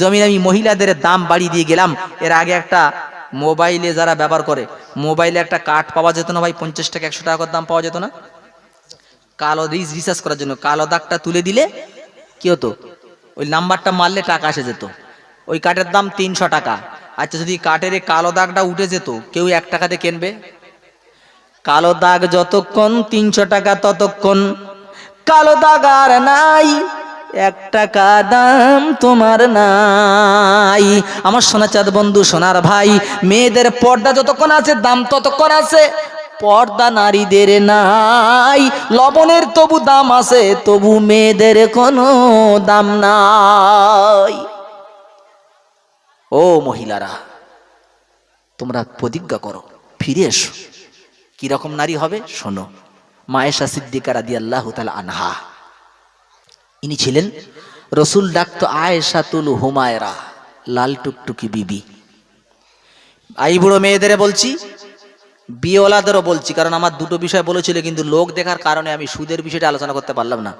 জমিন আমি মহিলাদের দাম বাড়িয়ে দিয়ে গেলাম। এর আগে একটা মোবাইলে যারা ব্যবহার করে, মোবাইলে একটা কার্ড পাওয়া যেত না ভাই, পঞ্চাশ টাকা, একশো টাকার দাম পাওয়া যেত না। কালো রিচ রিচার্জ করার জন্য, কালো দাগটা তুলে দিলে কি হতো? ওই নাম্বারটা মারলে টাকা এসে যেত। ওই কাঠের দাম তিনশো টাকা। আচ্ছা যদি কাঠের কালো দাগটা উঠে যেত, কেউ এক টাকাতে কিনবে? কালো দাগ যতক্ষণ, তিনশো টাকা ততক্ষণ। কালো দাগ আর নাই। এক টাকা দাম তোমার নাই। আমার সোনা চাঁদ বন্ধু, সোনার ভাই, মেয়েদের পর্দা যতক্ষণ আছে, দাম ততক্ষণ আছে। পর্দা নারীদের নাই, লবণের তবু দাম আছে, তবু মেয়েদের কোনো দাম নাই। ও মহিলারা, তোমরা প্রতিজ্ঞা করো, ফিরে এসো। কীরকম নারী হবে? শোনো, মায়েশা সিদ্দিকা রাদি আল্লাহ আনহা। ইনি ছিলেন রসুল ডাক্ত আয়েশাতুল হুমায়রা, লাল টুকটুকি বিবি। আই বুড়ো মেয়েদের বলছি, বিয়েওয়ালাদেরও বলছি, কারণ আমার দুটো বিষয় বলেছিল, কিন্তু লোক দেখার কারণে আমি সুদের বিষয়টা আলোচনা করতে পারলাম না।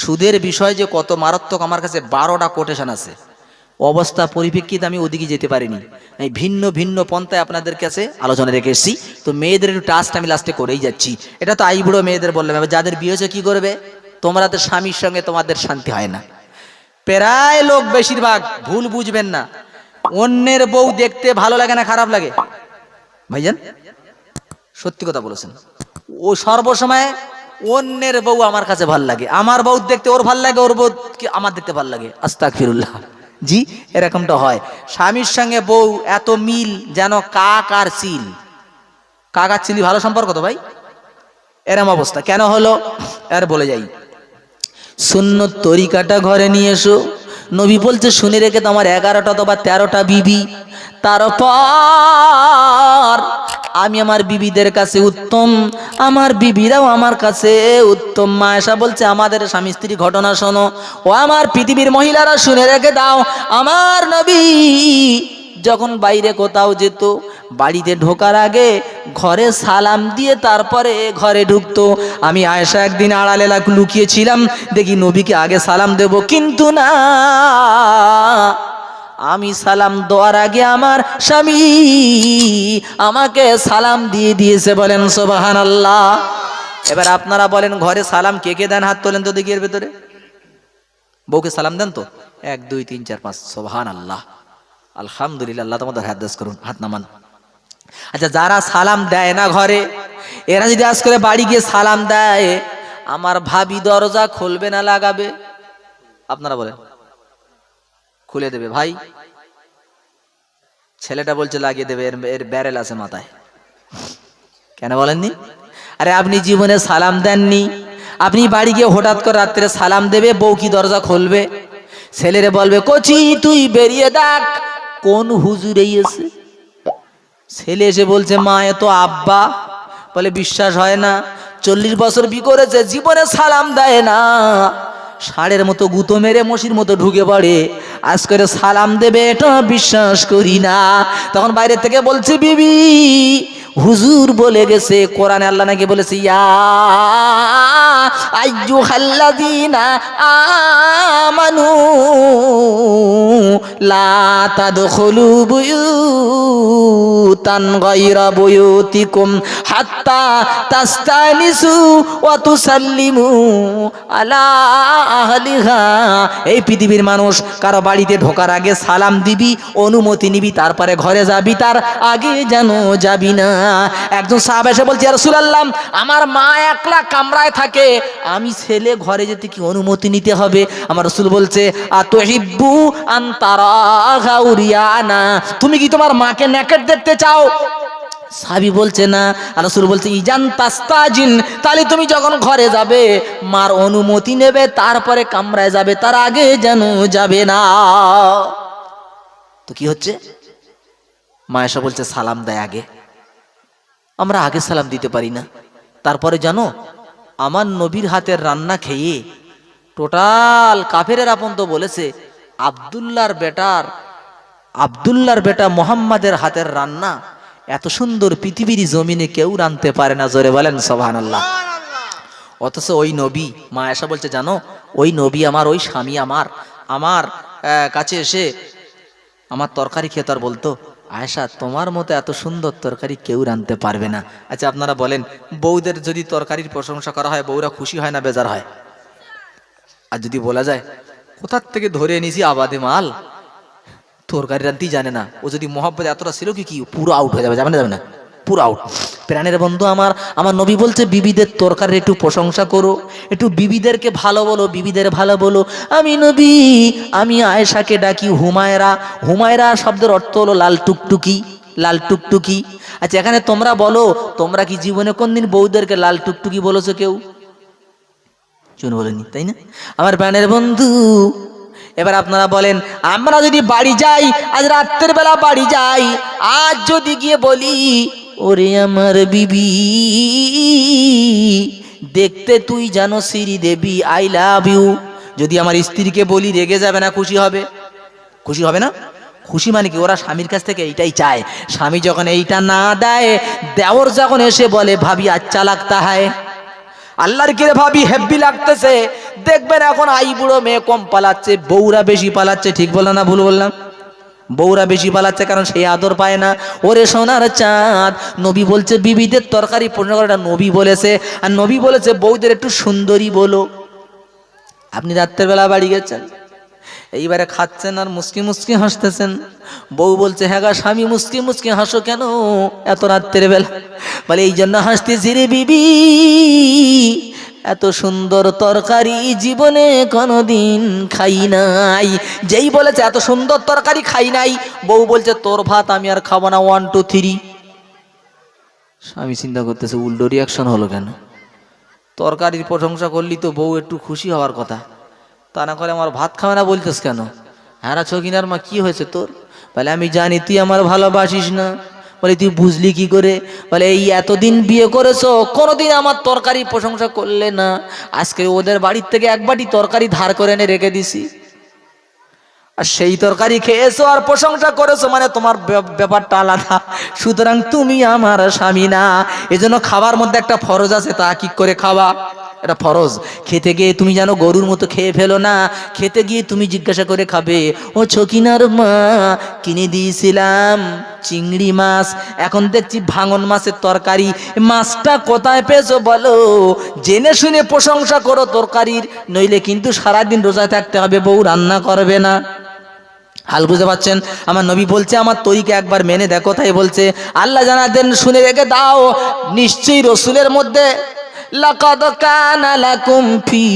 সুদের বিষয় যে কত মারাত্মক, আমার কাছে বারোটা কোটেশন আছে। অবস্থা পরিপ্রেক্ষিতে আমি ওদিকে যেতে পারিনি। আমি ভিন্ন ভিন্ন পন্থায় আপনাদের কাছে আলোচনা রেখে এসেছি। তো মেয়েদের একটু টাস্ট আমি লাস্টে করেই যাচ্ছি। এটা তো আইবুড়ো মেয়েদের বললাম, এবার যাদের বিয়ে হয়েছে কি করবে? তোমরা তো স্বামীর সঙ্গে তোমাদের শান্তি হয় না। প্রায় লোক বেশিরভাগ ভুল বুঝবেন না। অন্যের বউ দেখতে ভালো লাগে না, খারাপ লাগে? ভাইজান, সত্যি কথা বলেছেন। ও সর্বসময় অন্যের বউ আমার কাছে ভালো লাগে। আমার বউ দেখতে ওর ভালো লাগে, ওর বউ আমার দেখতে ভালো লাগে। আস্তাক ফিরুল্লাহ জি, এরকমটা হয়। স্বামীর সঙ্গে বউ এত মিল যেন কাক আর চিল। কাক আর চিলি ভালো সম্পর্ক তো ভাই? এরম অবস্থা। কেন হলো? আর বলে যাই। শূন্য তরিকাটা ঘরে নিয়ে এসো। নবী বলছে, শুনে রেখে তো আমার এগারোটা অথবা তেরোটা বিবি। তারপর আমি আমার বিবিদের কাছে উত্তম, আমার বিবিরাও আমার কাছে উত্তম। মায়েশা বলছে, আমাদের স্বামী স্ত্রী ঘটনা শোনো। ও আমার পৃথিবীর মহিলারা শুনে রেখে দাও, আমার নবী যখন বাইরে কোথাও যেত বাড়িতে ঢোকার আগে ঘরে সালাম দিয়ে তারপরে ঘরে ঢুকতো। আমি আয়েশা একদিন আড়ালে লুকিয়েছিলাম, দেখি নবীকে আগে সালাম দেব, কিন্তু না। আমি সালাম দেওয়ার আগে আমার স্বামী আমাকে সালাম দিয়ে দিয়েছে, বলেন সোবাহান আল্লাহ এবার আপনারা বলেন, ঘরে সালাম কে কে দেন? হাত তোলেন তো দেখি এর ভেতরে। বউকে সালাম দেন তো? এক, দুই, তিন, চার, পাঁচ সোবাহান আল্লাহ আলহামদুলিল্লাহ, আল্লাহ তোমাদের হাত দাস করুন, হাত নামান। আচ্ছা যারা সালাম দেয় না ঘরে, এরা যদি আজ করে বাড়ি গিয়ে সালাম দেয়, আমার ভাবি দরজা খুলবে না লাগাবে? আপনারা বলেন। খুলে দেবে। ভাই, ছেলেটা বলছে লাগিয়ে দেবে, এর ব্যারেল আছে মাথায়। কেন বলেননি? আরে, আপনি জীবনে সালাম দেননি। আপনি বাড়ি গিয়ে হঠাৎ করে রাত্রে সালাম দেবে, বউ কি দরজা খুলবে? ছেলেরে বলবে, কচি, তুই বেরিয়ে দেখ, কোন হুজুরে এসে ছেলে এসে বলছে, মা এত আব্বা। বলে, বিশ্বাস হয় না। চল্লিশ বছর বি করেছে? জীবনে সালাম দেয় না। ষাঁড়ের মতো গুঁতো মেরে মসির মতো ঢুকে পড়ে। আজ করে সালাম দেবে, এটা বিশ্বাস করি না। তখন বাইরে থেকে বলছে, বিবি হুজুর বলে গেছে, কোরআনে আল্লাহ নাকি বলেছে, ইয়া আমানু হাত্তা আলা এই পৃথিবীর মানুষ কারও বাড়িতে ঢোকার আগে সালাম দিবি, অনুমতি নিবি, তারপরে ঘরে যাবি, তার আগে যেন যাবি না। একজন সাহাব এসে বলছে রাসূলুল্লাহ, আমার মা একলা কামরায় থাকে। আমি ছেলে ঘরে যেতে কি অনুমতি নিতে হবে? আমার রসুল বলছে, আতহিব্বু আন্তারা তুমি কি তোমার মাকে ন্যাকেট দেখতে চাও? সাবি বলছে, না। আর রসুল বলছে, ইজান তাস্তাজিন, তাহলে তুমি যখন ঘরে যাবে, মার অনুমতি নেবে, তারপরে কামরায় যাবে, তার আগে যেন যাবে না। তো কি হচ্ছে? মায়েশা বলছে, সালাম দেয় আগে। আমরা আগে সালাম দিতে পারি না। তারপরে জানো, আমার নবীর হাতের রান্না খেয়ে টোটাল কাফেরের আপন তো বলেছে আবদুল্লার বেটার আবদুল্লার বেটা মোহাম্মদের হাতের রান্না এত সুন্দর পৃথিবীর জমিনে কেউ রানতে পারে না, জোরে বলেন সোহান আল্লাহ অথচ ওই নবী, মা এসা বলছে, জানো, ওই নবী আমার, ওই স্বামী আমার আমার কাছে এসে আমার তরকারি খেয়ে তো আর বলতো আয়সা তোমার মতো এত সুন্দর তরকারি কেউ রাঁধতে পারবে না। আচ্ছা আপনারা বলেন, বউদের যদি তরকারির প্রশংসা করা হয়, বউরা খুশি হয় না, বেজার হয়? আর যদি বলা যায়, কোথার থেকে ধরে এনেছি আবাদে মাল? তরকারি রানতেই জানে না। ও যদি মহব্বত এতটা ছিল কি কি? পুরো আউট হয়ে যাবে যাবে না যাবে না? পুরো আউট প্রাণের বন্ধু আমার আমার নবী বলছে, বিবিদের তরকারির একটু প্রশংসা করো। একটু বিবিদেরকে ভালো বলো, বিবিদের ভালো বলো। আমি নবী, আমি আয়েশাকে ডাকি হুমায়রা। হুমায়রা শব্দের অর্থ হলো লাল টুকটুকি লাল টুকটুকি। আচ্ছা এখানে তোমরা বলো, তোমরা কি জীবনে কোনদিন বউদেরকে লাল টুকটুকি বলেছ কেউ? চুন বলেনি, তাই না? আমার প্রাণের বন্ধু, এবার আপনারা বলেন, আমরা যদি বাড়ি যাই, আজ রাত্রের বেলা বাড়ি যাই, আজ যদি গিয়ে বলি ওরে আমার বিবি, দেখতে তুই জানো সিরি দেবী আই লাভ ইউ যদি আমার স্ত্রীকে বলি, রেগে যাবে না, খুশি হবে? খুশি হবে না? খুশি মানে কি? ওরা স্বামীর কাছ থেকে এইটাই চায়। স্বামী যখন এইটা না দেয়, দেওর যখন এসে বলে, ভাবি আচ্ছা লাগতা হয় আল্লাহর কিরে ভাবি, হেব্বি লাগতেছে। দেখবেন এখন আই বুড়ো মেয়ে কম পালাচ্ছে, বউরা বেশি পালাচ্ছে, ঠিক বললাম না ভুল বললাম? বউরা বেশি পালাচ্ছে কারণ সেই আদর পায় না। ওরে সোনার চাঁদ, নবী বলছে, বিবিদের তরকারি পূর্ণ করাটা নবী বলেছে। আর নবী বলেছে, বউদের একটু সুন্দরী বলো। আপনি রাত্রের বেলা বাড়ি গেছেন, এইবারে খাচ্ছেন আর মুসকি মুসকি হাসতেছেন। বউ বলছে হ্যাঁ গা স্বামী, মুসকি মুসকি হাসো কেন এত রাত্রের বেলা বলে, এই জন্য হাসতেছি রে বিবি এত সুন্দর তরকারি জীবনে কোনোদিন খাই নাই। যেই বলেছে এত সুন্দর তরকারি খাই নাই, বউ বলছে, তোর ভাত আমি আর খাব না ওয়ান টু থ্রি স্বামী চিন্তা করতেছে, উল্টো রিয়াকশন হলো কেন? তরকারির প্রশংসা করলি তো বউ একটু খুশি হওয়ার কথা। তা না করে আমার ভাত খাবে না বলতেস কেন? হ্যাঁ ছকিনার মা, কি হয়েছে তোর? বলে, আমি জানি তুই আমার ভালোবাসিস না। বলে, তুই বুঝলি কি করে? বলে, এই এতদিন বিয়ে করেছ, কোনোদিন আমার তরকারি প্রশংসা করলে না। আজকে ওদের বাড়ির থেকে এক বাটি তরকারি ধার করে এনে রেখে দিছি। আর সেই তরকারি খেয়েছো আর প্রশংসা করেছ মানে তোমার ব্যাপ- ব্যাপারটা আলাদা। সুতরাং তুমি আমার স্বামী না। এজন্য খাবার মধ্যে একটা ফরজ আছে, তা কি করে খাওয়া এটা ফরজ। খেতে গিয়ে তুমি জানো গরুর মতো খেয়ে ফেলো না, খেতে গিয়ে তুমি জিজ্ঞাসা করে খাবে, ও ছকিনার মা, কিনে দিয়েছিলাম চিংড়ি মাছ, এখন দেখছি ভাঙন মাছের তরকারি, মাছটা কোথায় পেয়েছ বলো? জেনে শুনে প্রশংসা করো তরকারির, নইলে কিন্তু সারাদিন রোজা থাকতে হবে, বউ রান্না করবে না। হাল বুঝতে পারছেন? আমার নবী বলছে, আমার তরিকে একবার মেনে দেখো। তাই বলছে, আল্লাহ জানাতেন শুনে রেখে দাও। নিশ্চয়ই রসুলের মধ্যে লাকাদ লাকুম ফি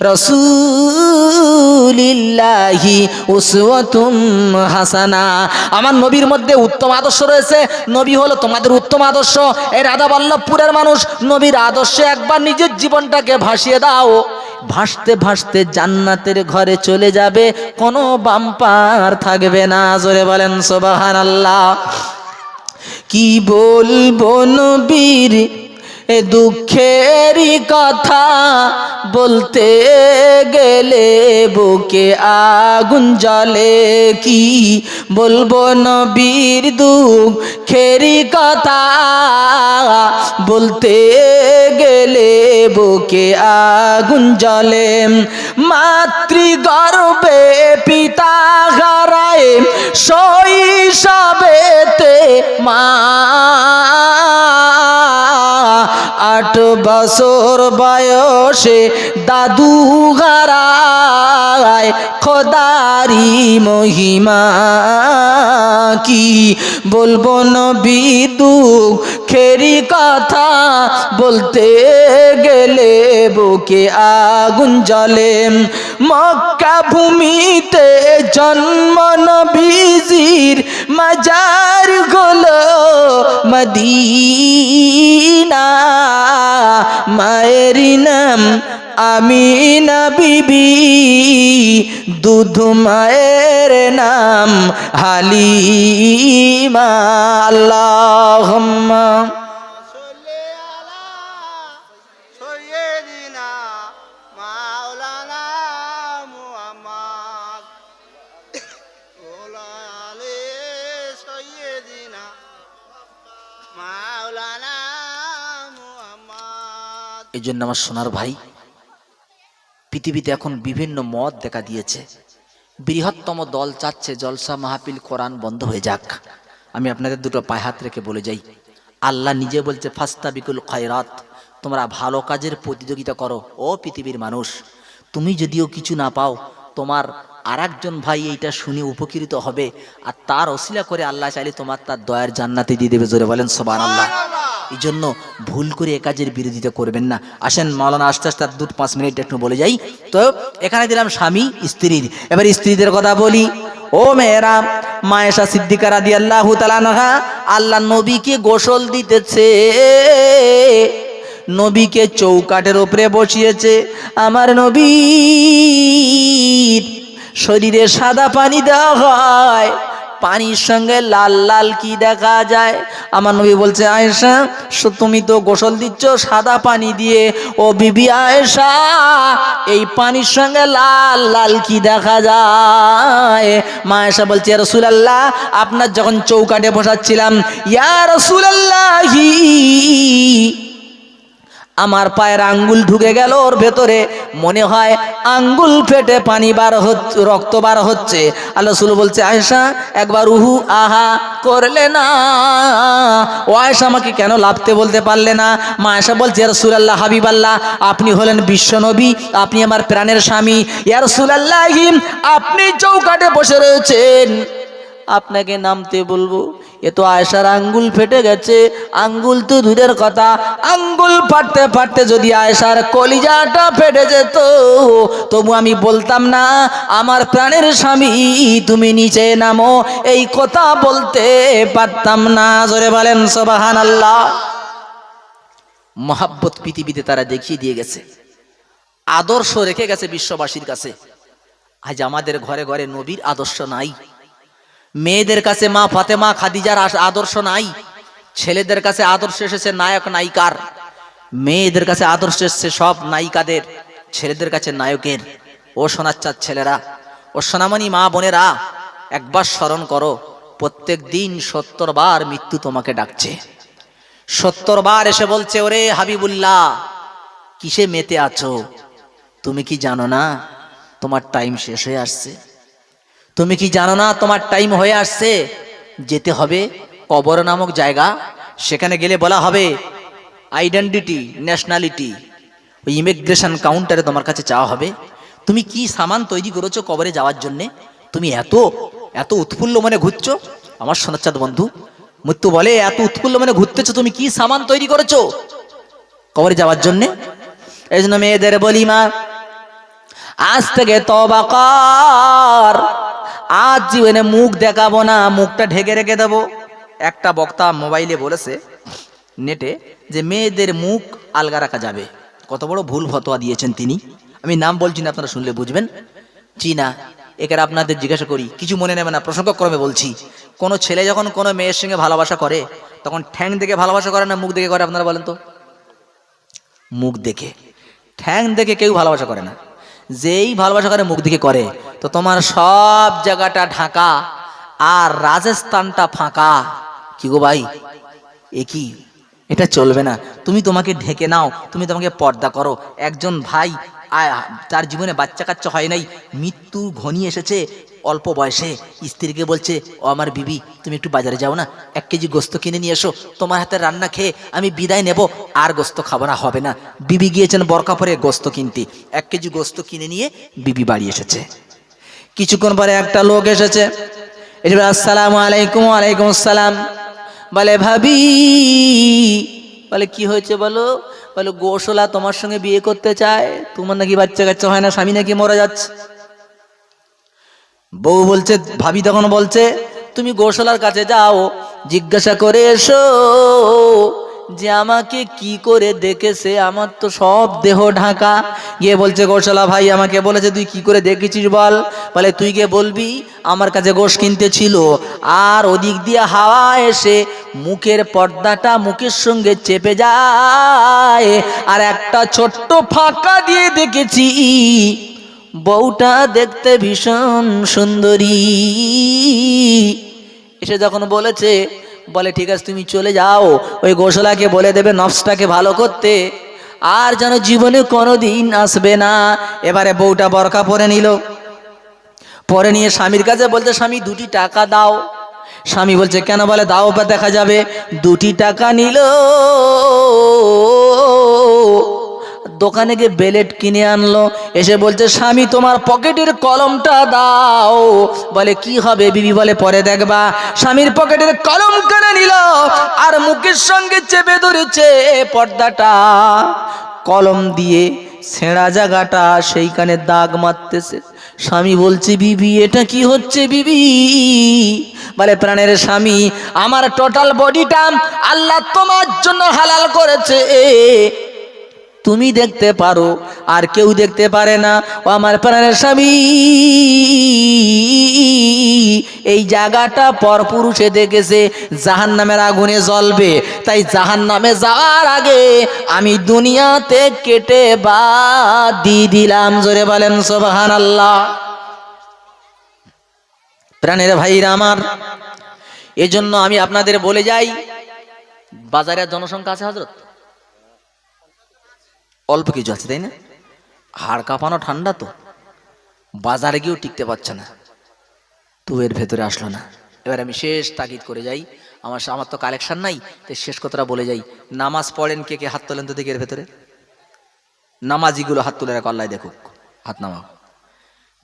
রাসূলিল্লাহি উসওয়াতুম হাসানা। আমার নবীর মধ্যে উত্তম আদর্শ রয়েছে। নবী হলো তোমাদের উত্তম আদর্শ। এই রাধা বল্লভপুরের মানুষ। নবীর আদর্শে একবার নিজের জীবনটাকে ভাসিয়ে দাও। ভাসতে ভাসতে জান্নাতের ঘরে চলে যাবে। কোনো বাম্পার থাকবে না। জোরে বলেন সোবাহান আল্লাহ কি বলব নবীর? এ দুঃখেরই কথা বলতে গেলে বুকে আগুন জলে কি বলব নবীর দুঃখেরই কথা বলতে গেলে বুকে আগুন জ্বলে। মাতৃগর্ভে পিতা হারায়, শৈশবেতে মা আট বছর বয়সে দাদু হারায়। খোদারি মহিমা কি বলব নবী দুঃখেরই কথা বলতে গেলে বুকে আগুন জ্বলে। মক্কা ভূমিতে জন্ম নবীজির মাজারগুলো মদিনা। মায়ের নাম আমি না বিবি দুধ মায়ের নাম হালিমা আল্লাহ এই জন্য আমার সোনার ভাই পৃথিবীতে এখন বিভিন্ন মত দেখা দিয়েছে। বৃহত্তম দল চাচ্ছে জলসা মাহফিল কোরআন বন্ধ হয়ে যাক। আমি আপনাদের দুটো পায়ে হাত রেখে বলে যাই। আল্লাহ নিজে বলছে, ফাস্তাবিকুল খয়রাত, তোমরা ভালো কাজের প্রতিযোগিতা করো, ও পৃথিবীর মানুষ। তুমি যদিও কিছু না পাও, তোমার আর একজন ভাই এইটা শুনে উপকৃত হবে, আর তার অশিলা করে আল্লাহ চাইলে তোমার তার দয়ার জান্নাতে দিয়ে দেবে। জোরে বলেন সবার আল্লাহ এই জন্য ভুল করে এ কাজের বিরোধিতা করবেন না। আসেন, মাওলানা আস্তে আস্তে দু পাঁচ মিনিট একটু বলে যাই। তো, এখানে দিলাম স্বামী, স্ত্রীর। এবার স্ত্রীদের কথা বলি। ও মেয়েরা, মায়েশা সিদ্দিকা রাদি আল্লাহ আল্লাহ নবীকে গোসল দিতেছে। নবীকে চৌকাটের ওপরে বসিয়েছে। আমার নবী শরীরে সাদা পানি দেওয়া হয়। পানির সঙ্গে লাল লাল কি দেখা যায়? আমার নবী বলছে, আয়েশা তুমি তো গোসল দিচ্ছ সাদা পানি দিয়ে। ও বিবি আয়েশা, এই পানির সঙ্গে লাল লাল কি দেখা যায়? মা আয়েশা বলছে রসুলাল্লাহ, আপনার যখন চৌকাটে বসাচ্ছিলাম, ইয়া রসুলাল্লাহি আমার পায়ের আঙ্গুল ঢুকে গেল ওর ভেতরে। মনে হয় আঙ্গুল ফেটে পানি বার হচ্ছে, রক্ত বার হচ্ছে। আল্লাহ বলছে, আয়েশা, একবার উহু, আহা, করলে না। ও আয়েশা আমাকে কেন লাভতে বলতে পারলে না? মা আয়েশা বলছে রসুলাল্লাহ হাবিব আল্লাহ আপনি হলেন বিশ্বনবী আপনি আমার প্রাণের স্বামী। ইয়া রসুলাল্লাহ, আপনি চৌকাটে বসে রয়েছেন। আপনাকে নামতে বলব এ তো আয়সার আঙ্গুল ফেটে গেছে। আঙ্গুল তো দূরের কথা। আঙ্গুল ফাটতে ফাটতে যদি আয়সার কলিজাটা ফেটে যেত, তবু আমি বলতাম না, আমার প্রাণের স্বামী, তুমি নিচে নামো। এই কথা বলতে পারতাম না। জোরে বলেন সবাহান আল্লাহ মহাব্বত পৃথিবীতে তারা দেখিয়ে দিয়ে গেছে। আদর্শ রেখে গেছে বিশ্ববাসীর কাছে। আজ আমাদের ঘরে ঘরে নবীর আদর্শ নাই। মেয়েদের কাছে মা ফাতেমা, খাদিজার আদর্শ নাই। ছেলেদের কাছে আদর্শ এসেছে নায়ক, নায়িকার। মেয়েদের কাছে আদর্শ এসেছে সব নায়িকাদের। ছেলেদের কাছে নায়কের। ও সোনাচ্চার ছেলেরা, ও সোনামণি মা বোনেরা, একবার স্মরণ করো, প্রত্যেক দিন সত্তর বার মৃত্যু তোমাকে ডাকছে। সত্তর বার এসে বলছে, ওরে হাবিবুল্লাহ, কিসে মেতে আছো? তুমি কি জানো না? তোমার টাইম শেষ হয়ে আসছে। তুমি কি জানো না তোমার টাইম হয়ে আসছে? যেতে হবে কবর নামক জায়গা। সেখানে গেলে বলা হবে আইডেন্টিটি, ন্যাশনালিটি। ওই ইমিগ্রেশন কাউন্টারে তোমার কাছে চাওয়া হবে। তুমি কি সামান তৈরি করেছ কবরে যাওয়ার জন্যে? তুমি এত এত উৎফুল্ল মনে ঘুরছো? আমার সোনাচ্চাঁদ বন্ধু, মৃত্যু বলে এত উৎফুল্ল মনে ঘুরতেছো, তুমি কি সামান তৈরি করেছ কবরে যাওয়ার জন্যে? এই জন্য মেয়েদের বলি মা, আজ থেকে তবা কর। আজ জীবনে মুখ দেখাবো না, মুখটা ঢেকে রেখে দেবো। একটা বক্তা মোবাইলে বলেছে, নেটে যে মেয়েদের মুখ আলগা রাখা যাবে। কত বড় ভুল ফতোয়া দিয়েছেন তিনি। আমি নাম বলছি না, আপনারা শুনলে বুঝবেন। চীনা এখানে আপনাদের জিজ্ঞাসা করি, কিছু মনে নেবে না, প্রসঙ্গক্রমে বলছি। কোনো ছেলে যখন কোনো মেয়ের সঙ্গে ভালোবাসা করে, তখন ঠ্যাং দেখে ভালোবাসা করে না, মুখ দেখে করে, আপনারা বলেন তো? মুখ দেখে। ঠ্যাং দেখে কেউ ভালোবাসা করে না। যেই ভালোবাসা করে, মুখ দেখে করে। তো তোমার সব জায়গাটা ঢাকা আর রাজস্থানটা ফাঁকা। কি গো ভাই? এ কি? এটা চলবে না। তুমি তোমাকে ঢেকে নাও, তুমি তোমাকে পর্দা করো। একজন ভাই তার জীবনে বাচ্চা কাচ্চা হয় নাই, মৃত্যু ঘনিয়ে এসেছে অল্প বয়সে। স্ত্রীকে বলছে, ও আমার বিবি, তুমি একটু বাজারে যাও না। এক কেজি গোস্ত কিনে নিয়ে এসো। তোমার হাতে রান্না খেয়ে আমি বিদায় নেব। আর গোস্ত খাব না, হবে না। বিবি গিয়েছেন বরকা পরে গোস্ত কিনতে। এক কেজি গোস্ত কিনে নিয়ে বিবি বাড়ি এসেছে। কিছুক্ষণ পরে একটা লোক এসেছে। এসে আসসালামু আলাইকুম আলাইকুম আসসালাম। বলে, ভাবি। বলে, কি হয়েছে বলো? বলে, গোসলা তোমার সঙ্গে বিয়ে করতে চায়। তোমার নাকি বাচ্চা কাচ্চা হয় না, স্বামী নাকি মরে যাচ্ছে। বউ বলছে, ভাবি তখন বলছে, তুমি গোসলার কাছে যাও, জিজ্ঞাসা করে এসো। যে আমাকে কি করে দেখেছে? আমার তো সব দেহ ঢাকা। গিয়ে বলছে গোসলা ভাই, আমাকে বলেছে, তুই কি করে দেখেছিস বল? বলে, তুই গিয়ে বলবি, আমার কাছে গোশ কিনতে ছিল। আর ওদিক দিয়ে হাওয়া এসে মুখের পর্দাটা মুখের সঙ্গে চেপে যায়। আর একটা ছোট্ট ফাঁকা দিয়ে দেখেছি। বউটা দেখতে ভীষণ সুন্দরী। এসে যখন বলেছে বলে, ঠিক আছে, তুমি চলে যাও। ওই গোসলাকে বলে দেবে, নফসটাকে ভালো করতে। আর যেন জীবনে কোনোদিন আসবে না। এবারে বউটা বরকা পরে নিল। পরে নিয়ে স্বামীর কাছে বলছে, স্বামী, দুটি টাকা দাও। স্বামী বলছে, কেন? বলে, দাও বা দেখা যাবে। দুটি টাকা নিল। দোকানে গিয়ে বেলেট কিনে আনলো। এসে বলছে, স্বামী, তোমার পকেটের কলমটা দাও। বলে, কি হবে? বিবি বলে, পরে দেখবা। স্বামীর পকেটের কলম কেনে নিল আর মুখের সঙ্গে চেপে ধরেছে পর্দাটা। কলম দিয়ে ছেঁড়া জায়গাটা সেইখানে দাগ মারতেছে। স্বামী বলছে, বিবি, এটা কি হচ্ছে বিবি? বলে, প্রাণের স্বামী, আমার টোটাল বডিটা আল্লাহ তোমার জন্য হালাল করেছে। তুমি দেখতে পারো, আর কেউ দেখতে পারে না। ও আমার প্রাণের স্বামী। এই জায়গাটা পরপুরুষে দেখেছে জাহান নামের আগুনে জ্বলবে। তাই জাহান নামে যাওয়ার আগে আমি দুনিয়াতে কেটে বাদ দিয়ে দিলাম। জোরে বলেন সোবাহান আল্লাহ প্রাণের ভাইরা আমার, এজন্য আমি আপনাদের বলে যাই, বাজারের জনসংখ্যা আছে হজরত অল্প কিছু আছে, তাই না? হাড় কাঁপানো ঠান্ডা তো। বাজারে গিয়েও টিকতে পারছে না। তো এর ভেতরে আসলো না। এবার আমি শেষ তাগিদ করে যাই। আমার আমার তো কালেকশন নাই, তাই শেষ কথাটা বলে যাই। নামাজ পড়েন কে কে হাত তোলেন তো দেখি এর ভেতরে। নামাজিগুলো হাত তুলে রাখো আল্লাহ দেখুক। হাত নামাও।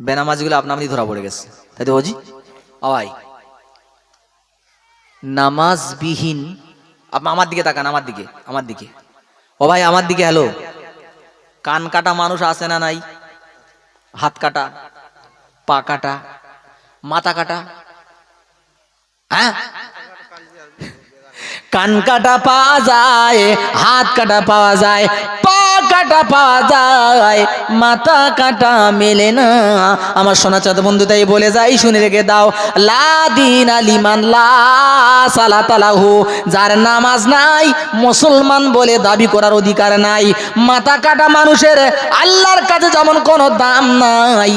বেনামাজিগুলো আপনামনি ধরা পড়ে গেছে। তাই তো ওজি আওয়াই নামাজবিহীন আপনি আমার দিকে তাকান, আমার দিকে আমার দিকে। ও ভাই আমার দিকে হ্যালো কান কাটা মানুষ আছে না নাই? হাত কাটা, পা কাটা, মাথা কাটা? হ্যাঁ? কান কাটা পাওয়া যায়, হাত কাটা পাওয়া যায়, পা কাটা পাওয়া যায়, মাথা কাটা মেলে না। আমার সোনা চাঁদ বন্ধু তাই বলে যাই শুনে রেখে দাও লাদিন আলিমান লা সালা যার নামাজ নাই, মুসলমান বলে দাবি করার অধিকার নাই। মাথা কাটা মানুষের আল্লাহর কাছে যেমন কোনো দাম নাই।